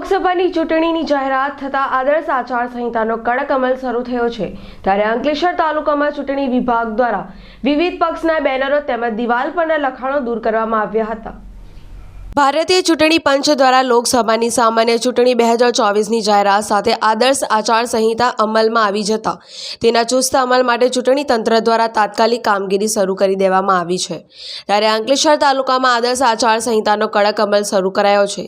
લોકસભાની ચૂંટણીની જાહેરાત થતાં આદર્શ આચાર સંહિતાનો કડક અમલ શરૂ થયો છે. ત્યારે અંકલેશ્વર તાલુકામાં ચૂંટણી વિભાગ દ્વારા વિવિધ પક્ષના બેનરો તેમજ દિવાલ પરના લખાણો દૂર કરવામાં આવ્યા હતા. ભારતીય ચૂંટણી પંચ દ્વારા લોકસભાની સામાન્ય ચૂંટણી બે હજાર ચોવીસની જાહેરાત સાથે આદર્શ આચારસંહિતા અમલમાં આવી જતા તેના ચુસ્ત અમલ માટે ચૂંટણી તંત્ર દ્વારા તાત્કાલિક કામગીરી શરૂ કરી દેવામાં આવી છે. ત્યારે અંકલેશ્વર તાલુકામાં આદર્શ આચાર સંહિતાનો કડક અમલ શરૂ કરાયો છે.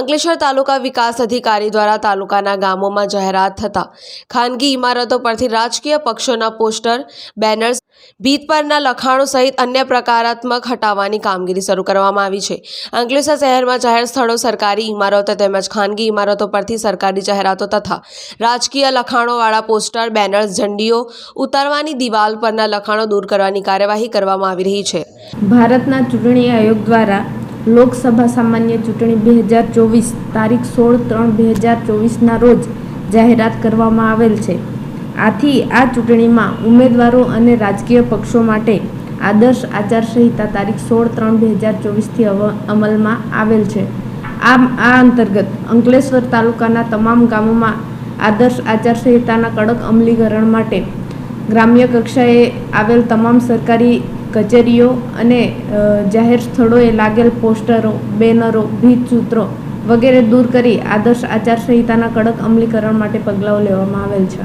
અંકલેશ્વર તાલુકા વિકાસ અધિકારી દ્વારા તાલુકાના ગામોમાં જાહેરાત થતાં ખાનગી ઇમારતો પરથી રાજકીય પક્ષોના પોસ્ટર, બેનર્સ ભીત પરના લખાણો સહિત અન્ય પ્રકારાત્મક હટાવવાની કામગીરી શરૂ કરવામાં આવી છે. અંકલેશ્વર શહેરમાં જાહેર સ્થળો સરકારી ઇમારતો તેમજ ખાનગી ઇમારતો પરથી સરકારી જાહેરાતો તથા રાજકીય લખાણોવાળા પોસ્ટર, બેનર્સ, ઝંડીઓ ઉતારવાની દિવાલ પરના લખાણો દૂર કરવાની કાર્યવાહી કરવામાં આવી રહી છે. ભારતના ચૂંટણી આયોગ દ્વારા લોકસભા સામાન્ય ચૂંટણી બે હજાર ચોવીસ તારીખ સોળ ત્રણ બે હજાર ચોવીસના રોજ જાહેરાત કરવામાં આવેલ છે. આથી આ ચૂંટણીમાં ઉમેદવારો અને રાજકીય પક્ષો માટે આદર્શ આચારસંહિતા તારીખ સોળ ત્રણ બે હજાર ચોવીસથી અમલમાં આવેલ છે. આમ, આ અંતર્ગત અંકલેશ્વર તાલુકાના તમામ ગામોમાં આદર્શ આચારસંહિતાના કડક અમલીકરણ માટે ગ્રામ્ય કક્ષાએ આવેલ તમામ સરકારી કચેરીઓ અને જાહેર સ્થળોએ લાગેલ પોસ્ટરો, બેનરો, ભીતસૂત્રો વગેરે દૂર કરી આદર્શ આચારસંહિતાના કડક અમલીકરણ માટે પગલાઓ લેવામાં આવેલ છે.